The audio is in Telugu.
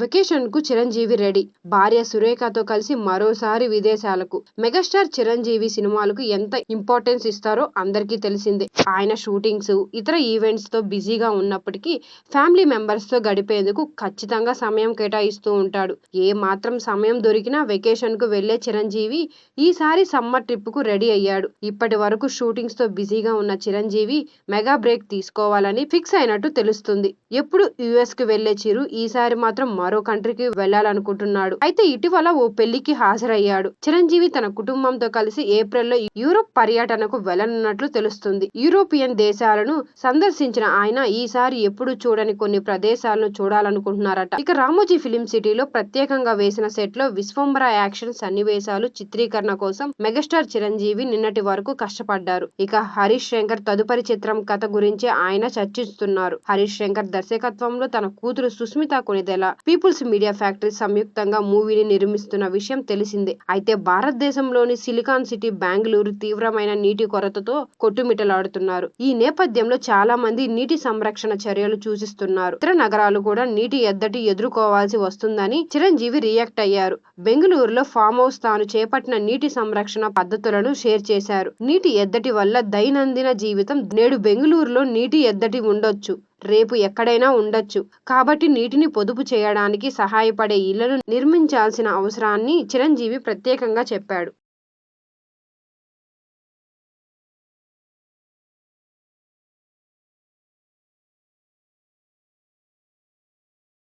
వెకేషన్కు చిరంజీవి రెడీ. భార్య సురేఖతో కలిసి మరోసారి విదేశాలకు. మెగాస్టార్ చిరంజీవి సినిమాలకు ఎంత ఇంపార్టెన్స్ ఇస్తారో అందరికీ తెలిసిందే. ఆయన షూటింగ్స్ ఇతర ఈవెంట్స్తో బిజీగా ఉన్నప్పటికీ ఫ్యామిలీ మెంబర్స్తో గడిపేందుకు ఖచ్చితంగా సమయం కేటాయిస్తూ ఉంటాడు. ఏ మాత్రం సమయం దొరికినా వెకేషన్కు వెళ్ళే చిరంజీవి ఈసారి సమ్మర్ ట్రిప్కు రెడీ అయ్యాడు. ఇప్పటి వరకు షూటింగ్స్తో బిజీగా ఉన్న చిరంజీవి మెగా బ్రేక్ తీసుకోవాలని ఫిక్స్ అయినట్టు తెలుస్తుంది. ఎప్పుడు యుఎస్కు వెళ్ళే చిరు ఈసారి మాత్రం మరో కంట్రీకి వెళ్ళాలనుకుంటున్నాడు అయితే ఇటీవల ఓ పెళ్ళికి హాజరయ్యాడు. చిరంజీవి తన కుటుంబంతో కలిసి ఏప్రిల్లో యూరోప్ పర్యటనకు వెళ్ళనున్నట్లు తెలుస్తుంది. యూరోపియన్ దేశాలను సందర్శించిన ఆయన ఈసారి ఎప్పుడు చూడని కొన్ని ప్రదేశాలను చూడాలనుకుంటున్నారట. ఇక రామోజీ ఫిలిం సిటీలో ప్రత్యేకంగా వేసిన సెట్లో విశ్వంబర యాక్షన్ సన్నివేశాలు చిత్రీకరణ కోసం మెగాస్టార్ చిరంజీవి నిన్నటి వరకు కష్టపడ్డారు. ఇక హరీష్ శంకర్ తదుపరి చిత్రం కథ గురించి ఆయన చర్చిస్తున్నారు. హరీష్ శంకర్ దర్శకత్వంలో తన కూతురు Sushmita Konidela people's media factory సంయుక్తంగా మూవీని నిర్మిస్తున్న విషయం తెలిసిందే. అయితే భారతదేశంలోని సిలికాన్ సిటీ బెంగళూరు తీవ్రమైన నీటి కొరతతో కొట్టుమిట్టలాడుతున్నారు. ఈ నేపథ్యంలో చాలా మంది నీటి సంరక్షణ చర్యలు సూచిస్తున్నారు. ఇతర నగరాలు కూడా నీటి ఎద్దటి ఎదుర్కోవాల్సి వస్తుందని చిరంజీవి రియాక్ట్ అయ్యారు. బెంగళూరులో ఫామ్ హౌస్ తాను చేపట్టిన నీటి సంరక్షణ పద్ధతులను షేర్ చేశారు. నీటి ఎద్దటి వల్ల దైనందిన జీవితం నేడు బెంగళూరులో నీటి ఎద్దటి ఉండొచ్చు. రేపు ఎక్కడైనా ఉండొచ్చు. కాబట్టి నీటిని పొదుపు చేయడానికి సహాయపడే ఇళ్ళను నిర్మించాల్సిన అవసరాన్ని చిరంజీవి ప్రత్యేకంగా చెప్పాడు.